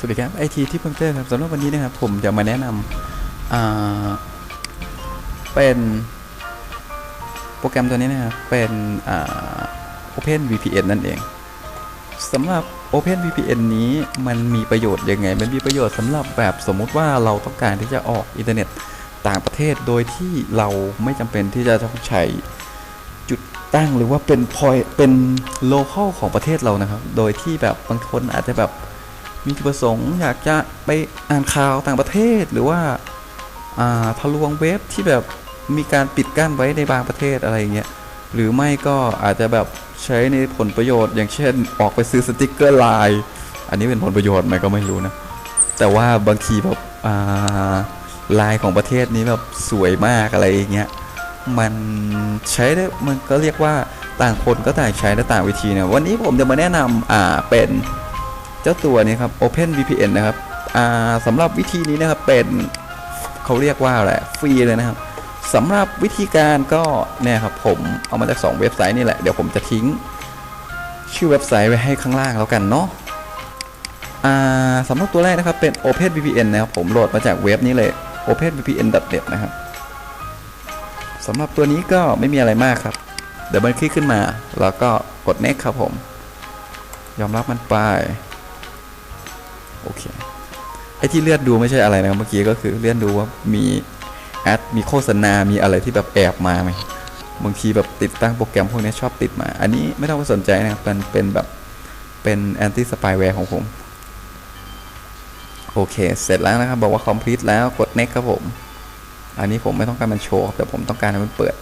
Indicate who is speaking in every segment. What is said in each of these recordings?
Speaker 1: สวัสดีครับไอทีที่เพิ่งเตอร์ครับสำหรับวันนี้นะครับผมจะมาแนะนำเป็นโปรแกรมตัวนี้นะครับเป็นอ Open VPN นั่นเองสำหรับ Open VPN นี้มันมีประโยชน์ยังไง มันมีประโยชน์สำหรับแบบสมมุติว่าเราต้องการที่จะออกอินเทอร์เน็ตต่างประเทศโดยที่เราไม่จำเป็นที่จะต้องใช้จุดตั้งหรือว่าเป็นพอยเป็นโลเคอลของประเทศเรานะครับ โดยที่แบบบางคนอาจจะแบบ มีจุดประสงค์อยากจะไปอ่านข่าวต่างประเทศหรือว่าทะลวงเว็บที่แบบมีการปิดกั้นไว้ในบางประเทศอะไรเงี้ยหรือไม่ก็อาจจะแบบใช้ในผลประโยชน์ อย่างเช่นออกไปซื้อสติกเกอร์ไลน์อันนี้เป็นผลประโยชน์ไหมก็ไม่รู้นะ แต่ว่าบางทีแบบลายของประเทศนี้แบบสวยมากอะไรอย่างเงี้ยมันใช้ได้มันก็เรียกว่าต่างคนก็ต่างใช้และต่างวิธีนะวันนี้ผมจะมาแนะนำอ่าเป็น จ้าตัวนี้ครับ Open VPN นะครับสำหรับวิธีนี้นะครับเป็นเขาเรียกว่าอะไรฟรีเลยนะครับสำหรับวิธีการก็เนี่ยครับผมเอามาจาก 2 เว็บไซต์นี่แหละเดี๋ยวผมจะทิ้งชื่อเว็บไซต์ไว้ให้ข้างล่างแล้วกันเนาะสำหรับตัวแรกนะครับเป็น Open VPN นะครับผมโหลดมาจากเว็บนี้เลย openvpn.net นะครับสำหรับตัวนี้ก็ไม่มีอะไรมากครับ เดี๋ยวมันคลิกขึ้นมา แล้วก็กด next ครับผม ยอมรับมันไป โอเคไอที่เลื่อนดูไม่ใช่อะไรนะเมื่อกี้ก็คือเลื่อนดูว่ามีแอดมีโฆษณา มีอะไรที่แบบแอบมาไหมบางทีแบบติดตั้งโปรแกรมพวกนี้ชอบติดมา อันนี้ไม่ต้องไปสนใจนะครับมันเป็นแบบเป็นแอนตี้สปายแวร์ของผม โอเค เสร็จแล้วนะครับ บอกว่า complete แล้วกด next ครับผม อันนี้ผมไม่ต้องการมันโชว์แต่ผมต้องการให้มันเปิด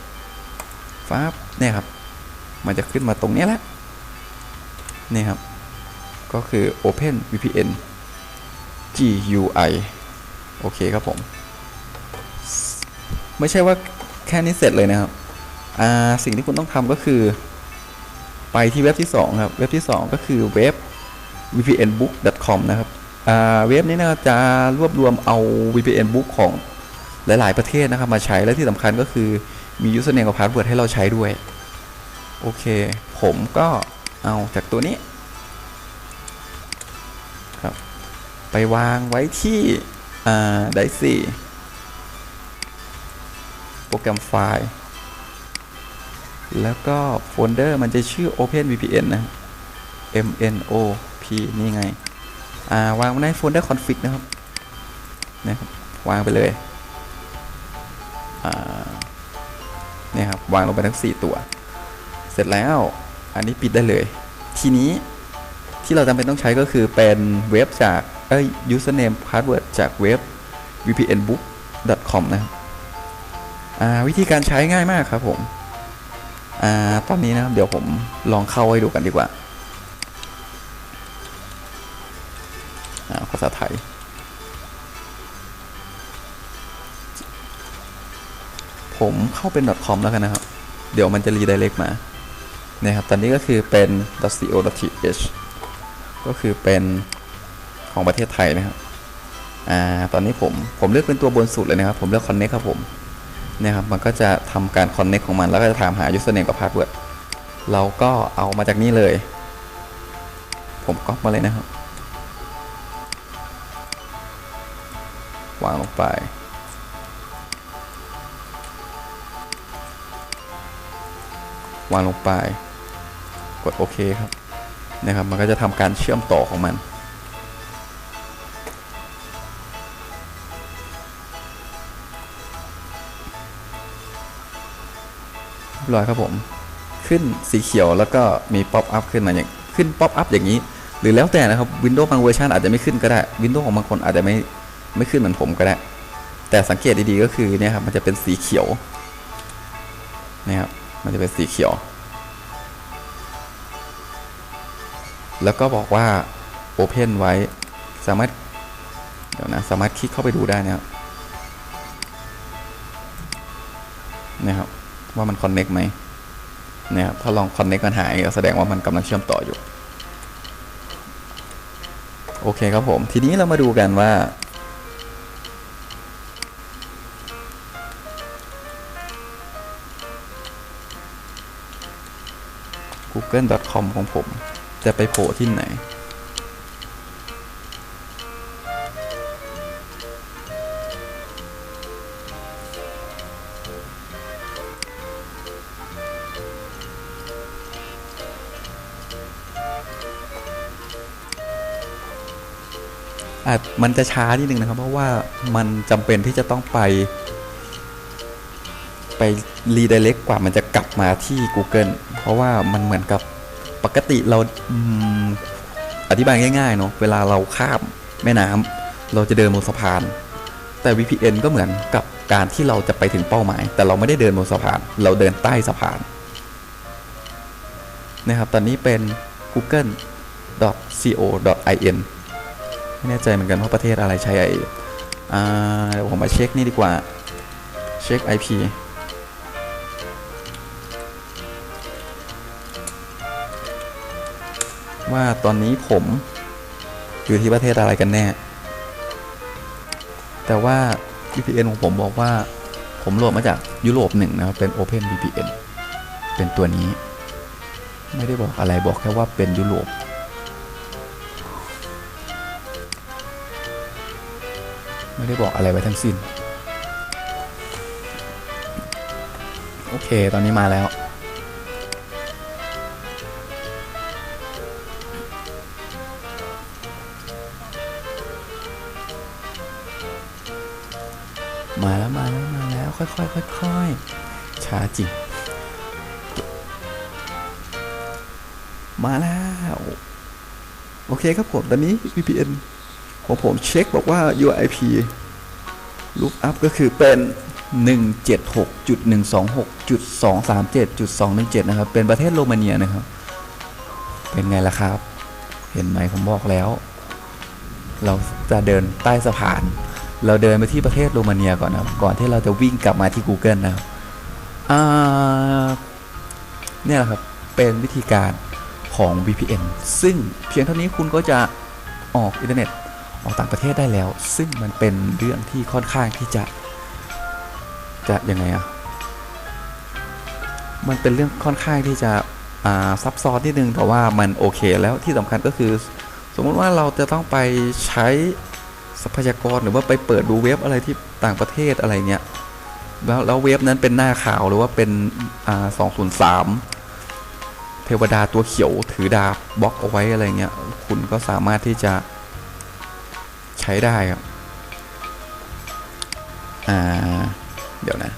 Speaker 1: ฟ้าเนี่ยครับ มันจะขึ้นมาตรงนี้แหละนี่ครับ ก็คือ Open VPN GUI โอเคครับผม ไม่ใช่ว่าแค่นี้เสร็จเลยนะครับสิ่งที่คุณต้องทำก็คือ ไปที่เว็บที่ 2 ครับ เว็บที่ 2 ก็คือเว็บ vpnbook.com นะครับเว็บนี้นะจะรวบรวมเอา VPN book ของหลาย ๆ ประเทศนะครับ มาใช้และที่สำคัญก็คือมี username กับ password ให้เราใช้ด้วย โอเค ผมก็เอาจากตัวนี้ ไปวางไว้ที่ไดซี่โปรแกรมไฟล์ แล้วก็โฟลเดอร์มันจะชื่อ Open VPN นะ M N O P นี่ไงาวางไว้ในโฟลเดอร์ config นะครับนะครับ วางไปเลยเนี่ยครับ วางลงไปทั้ง 4 ตัว เสร็จแล้ว อันนี้ปิดได้เลย ทีนี้ที่เราจำเป็นต้องใช้ก็คือเป็นเว็บจาก เอ้ย username password จากเว็บ vpnbook.com นะครับอ่าวิธีการใช้ง่ายมากครับผมอ่าตอนนี้นะครับ เดี๋ยวผมลองเข้าให้ดูกันดีกว่าอ่าภาษาไทย ผมเข้าเป็น .com แล้วกันนะครับ เดี๋ยวมันจะรีไดเรกมานะครับ ตอนนี้ก็คือเป็น .co.th ก็คือเป็น ของประเทศไทยนะครับอ่าตอนนี้ผมผมเลือกเป็นตัวบนสุดเลยนะครับ ผมเลือก connect ครับผมนี่ยครับมันก็จะทำการ connect ของมันแล้วก็จะถามหา username กับ password เราก็เอามาจากนี่เลย ผมก๊อปมาเลยนะครับ วางลงไปวางลงไป กดโอเคครับนะครับ มันก็จะทำการเชื่อมต่อของมัน บร้อยครับผม ขึ้นสีเขียวแล้วก็มีป๊อปอัพขึ้นมาอย่างขึ้นป๊อปอัพอย่างนี้ หรือแล้วแต่นะครับ Windows บางเวอร์ชันอาจจะไม่ขึ้นก็ได้ Windows ของบางคนอาจจะไม่ไม่ขึ้นเหมือนผมก็ได้ แต่สังเกตดีๆก็คือเนี่ยครับมันจะเป็นสีเขียวนะครับมันจะเป็นสีเขียว แล้วก็บอกว่า Open ไว้สามารถเดี๋ยวนะสามารถคลิกเข้าไปดูได้นะครับนะครับ ว่ามัน Connect ไหมนะครับถ้าลอง Connect มันหายก็แสดงว่ามันกำลังเชื่อมต่ออยู่ โอเคครับผม ทีนี้เรามาดูกันว่า google.com ของผมจะไปโผล่ที่ไหน มันจะช้านิดนึงนะครับ เพราะว่ามันจำเป็นที่จะต้องไป ไปรีเดเล็กกว่ามันจะกลับมาที่ Google เพราะว่ามันเหมือนกับปกติเราอธิบายง่ายๆเนาะเวลาเราข้ามแม่น้ำเราจะเดินบนสะพาน แต่ VPN ก็เหมือนกับการที่เราจะไปถึงเป้าหมาย แต่เราไม่ได้เดินบนสะพาน เราเดินใต้สะพานนะครับตอนนี้เป็น google.co.in ไม่แน่ใจเหมือนกันว่าประเทศอะไรใช้ไออ่าเดี๋ยวผมมาเช็คนี่ดีกว่า เช็ค IP ว่าตอนนี้ผมอยู่ที่ประเทศอะไรกันแน่ แต่ว่า VPN ของผมบอกว่าผมโหลดมาจากยุโรปหนึ่งนะครับ เป็น Open VPN เป็นตัวนี้ ไม่ได้บอกอะไรบอกแค่ว่าเป็นยุโรป ไม่ได้บอกอะไรไว้ทั้งสิ้น โอเค ตอนนี้มาแล้ว มาแล้ว มาแล้ว มาแล้ว ค่อยๆค่อยๆช้าจริง มาแล้ว โอเคครับผม ตอนนี้ VPN ของผมเช็คบอกว่า UIP look up ก็คือเป็น 176.126.237.217 นะครับ เป็นประเทศโรมาเนียนะครับ เป็นไงล่ะครับ เห็นไหมผมบอกแล้ว เราจะเดินใต้สะพาน เราเดินไปที่ประเทศโรมาเนียก่อนนะครับ ก่อนที่เราจะวิ่งกลับมาที่ Google นะครับอ่าเนี่ยแหละครับ เป็นวิธีการของ VPN ซึ่งเพียงเท่านี้คุณก็จะออกอินเทอร์เน็ต ออกต่างประเทศได้แล้ว ซึ่งมันเป็นเรื่องที่ค่อนข้างที่จะจะยังไงอะมันเป็นเรื่องค่อนข้างที่จะซับซ้อนนิดนึงแต่ว่ามันโอเคแล้วที่สำคัญก็คือ สมมติว่าเราจะต้องไปใช้ทรัพยากรหรือว่าไปเปิดดูเว็บอะไรที่ต่างประเทศอะไรเงี้ยแล้วแล้วเว็บนั้นเป็นหน้าข่าวหรือว่าเป็นสอ่า203เทวดาตัวเขียวถือดาบบล็อกเอาไว้อะไรเงี้ย คุณก็สามารถที่จะ ช้ได้ครับอ่าเดี๋ยวนะ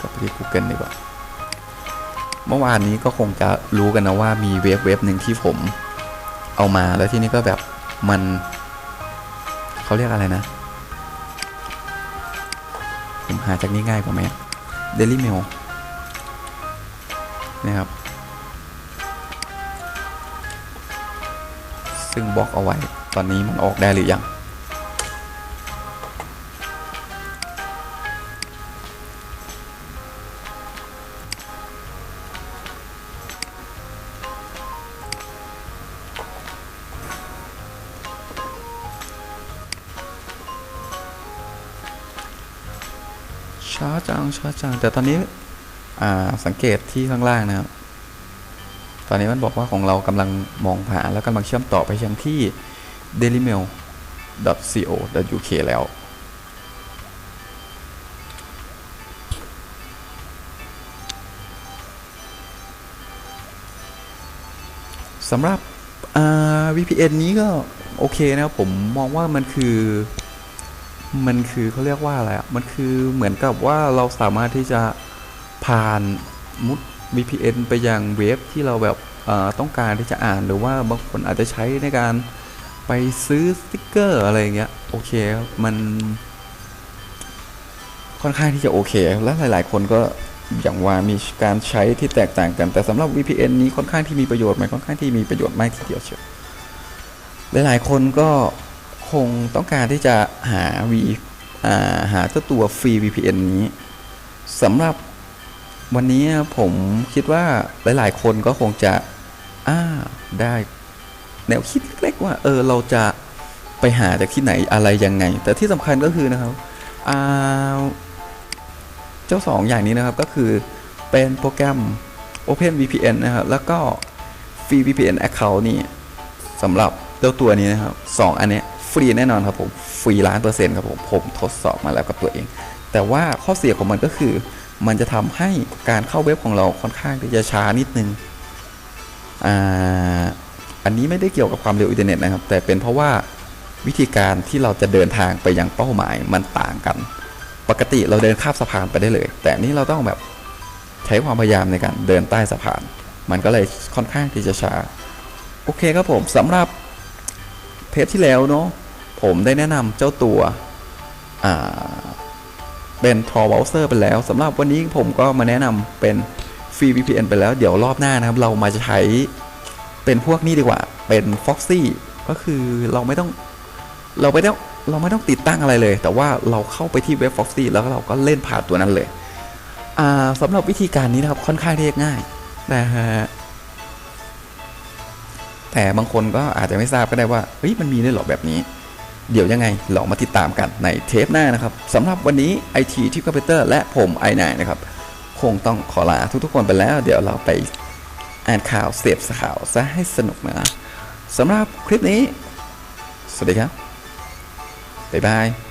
Speaker 1: กลับไปที่ Google ดีกว่าเมื่อวานนี้ก็คงจะรู้กันนะว่ามีเว็บเว็บหนึ่งที่ผมเอามาแล้วที่นี่ก็แบบมันเขาเรียกอะไรนะ หาจากนี้ง่ายกว่าไหมเดลี่เมลนะครับ ซึ่งบล็อกเอาไว้ ตอนนี้มันออกได้หรือยัง ช้าจังช้าจังแต่ตอนนี้สังเกตที่ข้างล่างนะครับ ตอนนี้มันบอกว่าของเรากำลังมองผ่านแล้วกำลังเชื่อมต่อไปยังที่ dailymail.co.uk แล้ว สำหรับ VPN นี้ก็โอเคนะครับผมมองว่ามันคือ มันคือเขาเรียกว่าอะไรอะ มันคือเหมือนกับว่าเราสามารถที่จะผ่านมุด VPN ไปยังเว็บที่เราแบบต้องการที่จะอ่านหรือว่าบางคนอาจจะใช้ในการไปซื้อสติกเกอร์อะไรอย่างเงี้ยโอเคมันค่อนข้างที่จะโอเค และหลาย ๆ คนก็อย่างว่ามีการใช้ที่แตกต่างกัน แต่สำหรับ VPN นี้ค่อนข้างที่มีประโยชน์ไหมค่อนข้างที่มีประโยชน์มากทีเดียวเชียวหลาย ๆ คนก็ คงต้องการที่จะหา V าหาเจ้าตัวฟรี VPN นี้สำหรับวันนี้ผมคิดว่าหลาย ๆ คนก็คงจะอ่าได้ แนวคิดเล็กๆว่า เออเราจะไปหาจากที่ไหนอะไรยังไง แต่ที่สำคัญก็คือนะครับอ่าเจ้าสองอย่างนี้นะครับก็คือเป็นโปรแกรม Open VPN นะครับ แล้วก็ Free VPN Account นี่สำหรับเจ้าตัวนี้นะครับสองอันเนี้ย รีแน่นอนครับผม ฟรีล้านเปอร์เซ็นต์ครับผม ผมทดสอบมาแล้วกับตัวเอง แต่ว่าข้อเสียของมันก็คือ มันจะทำให้การเข้าเว็บของเราค่อนข้างที่จะช้านิดนึง อ่า อันนี้ไม่ได้เกี่ยวกับความเร็วอินเทอร์เน็ตนะครับ แต่เป็นเพราะว่าวิธีการที่เราจะเดินทางไปยังเป้าหมายมันต่างกัน ปกติเราเดินข้ามสะพานไปได้เลย แต่นนี้เราต้องแบบใช้ความพยายามในการเดินใต้สะพาน มันก็เลยค่อนข้างที่จะช้า โอเคครับผมสำหรับเทปที่แล้วเนาะ ผมได้แนะนำเจ้าตัวเป็น Tor Browser ไปแล้วสำหรับวันนี้ผมก็มาแนะนำเป็น Free VPN ไปแล้ว เดี๋ยวรอบหน้านะครับ เรามาจะใช้เป็นพวกนี้ดีกว่า เป็น Foxy ก็คือเราไม่ต้องเราไม่ต้องเราไม่ต้องติดตั้งอะไรเลย แต่ว่าเราเข้าไปที่เว็บ Foxy แล้วเราก็เล่นผ่านตัวนั้นเลยสำหรับวิธีการนี้นะครับค่อนข้างที่จะง่ายนะฮะแต่บางคนก็อาจจะไม่ทราบก็ได้ว่าเฮ้ยมันมีด้วยหรอแบบนี้ เดี๋ยวยังไงลองมาติดตามกันในเทปหน้านะครับสำหรับวันนี้ไอที่คอมพิวเตอร์และผมไอนนะครับ คงต้องขอลาทุกๆคนไปแล้ว เดี๋ยวเราไปอ่านข่าวเสพข่าวซะให้สนุกนะสำหรับคลิปนี้ สวัสดีครับ บ๊ายบาย